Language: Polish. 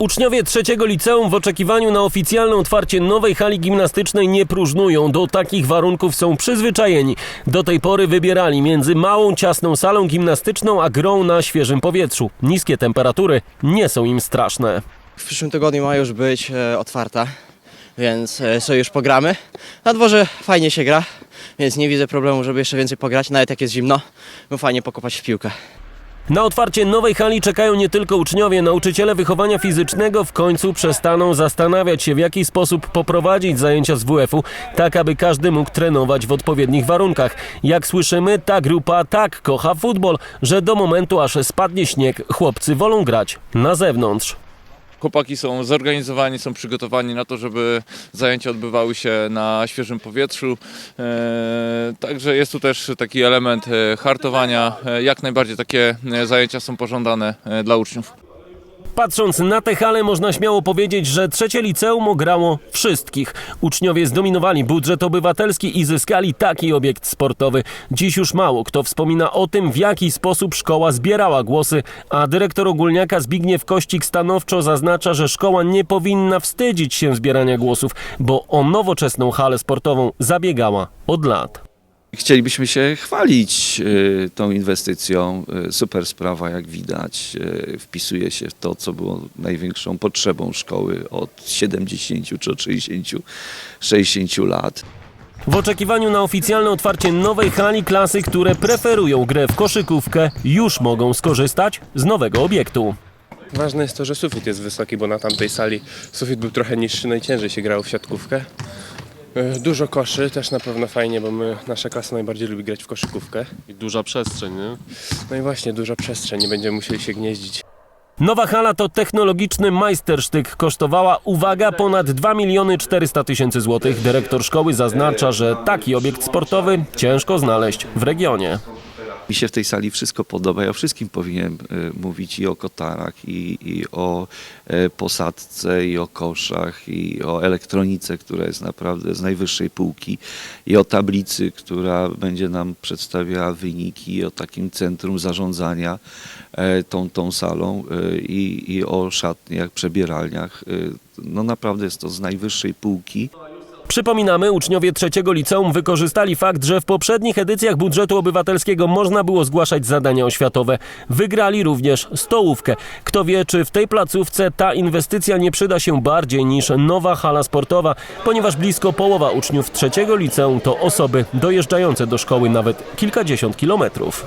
Uczniowie trzeciego liceum w oczekiwaniu na oficjalne otwarcie nowej hali gimnastycznej nie próżnują. Do takich warunków są przyzwyczajeni. Do tej pory wybierali między małą, ciasną salą gimnastyczną a grą na świeżym powietrzu. Niskie temperatury nie są im straszne. W przyszłym tygodniu ma już być e, otwarta, więc e, sobie już pogramy. Na dworze fajnie się gra, więc nie widzę problemu, żeby jeszcze więcej pograć, nawet jak jest zimno, bo fajnie pokopać w piłkę. Na otwarcie nowej hali czekają nie tylko uczniowie. Nauczyciele wychowania fizycznego w końcu przestaną zastanawiać się, w jaki sposób poprowadzić zajęcia z WF-u, tak aby każdy mógł trenować w odpowiednich warunkach. Jak słyszymy, ta grupa tak kocha futbol, że do momentu aż spadnie śnieg, chłopcy wolą grać na zewnątrz. Chłopaki są zorganizowani, są przygotowani na to, żeby zajęcia odbywały się na świeżym powietrzu. E, Także jest tu też taki element e, hartowania. E, Jak najbardziej takie zajęcia są pożądane dla uczniów. Patrząc na tę halę, można śmiało powiedzieć, że trzecie liceum ograło wszystkich. Uczniowie zdominowali budżet obywatelski i zyskali taki obiekt sportowy. Dziś już mało kto wspomina o tym, w jaki sposób szkoła zbierała głosy, a dyrektor ogólniaka Zbigniew Kościk stanowczo zaznacza, że szkoła nie powinna wstydzić się zbierania głosów, bo o nowoczesną halę sportową zabiegała od lat. Chcielibyśmy się chwalić y, tą inwestycją. Y, Super sprawa, jak widać. Y, Wpisuje się w to, co było największą potrzebą szkoły od 70 czy od 60, 60 lat. W oczekiwaniu na oficjalne otwarcie nowej hali klasy, które preferują grę w koszykówkę, już mogą skorzystać z nowego obiektu. Ważne jest to, że sufit jest wysoki, bo na tamtej sali sufit był trochę niższy, najciężej się grało w siatkówkę. E, Dużo koszy, też na pewno fajnie, bo my, nasza klasa najbardziej lubi grać w koszykówkę. I duża przestrzeń, nie? No i właśnie, duża przestrzeń, nie będziemy musieli się gnieździć. Nowa hala to technologiczny majstersztyk. Kosztowała, uwaga, ponad 2 miliony 400 tysięcy złotych. Dyrektor szkoły zaznacza, że taki obiekt sportowy ciężko znaleźć w regionie. Mi się w tej sali wszystko podoba. Ja o wszystkim powinienem y, mówić i o kotarach, i, i o e, posadce, i o koszach, i o elektronice, która jest naprawdę z najwyższej półki, i o tablicy, która będzie nam przedstawiała wyniki, o takim centrum zarządzania e, tą, tą salą, i, i o szatniach, przebieralniach. No naprawdę jest to z najwyższej półki. Przypominamy, uczniowie trzeciego liceum wykorzystali fakt, że w poprzednich edycjach budżetu obywatelskiego można było zgłaszać zadania oświatowe. Wygrali również stołówkę. Kto wie, czy w tej placówce ta inwestycja nie przyda się bardziej niż nowa hala sportowa, ponieważ blisko połowa uczniów trzeciego liceum to osoby dojeżdżające do szkoły nawet kilkadziesiąt kilometrów.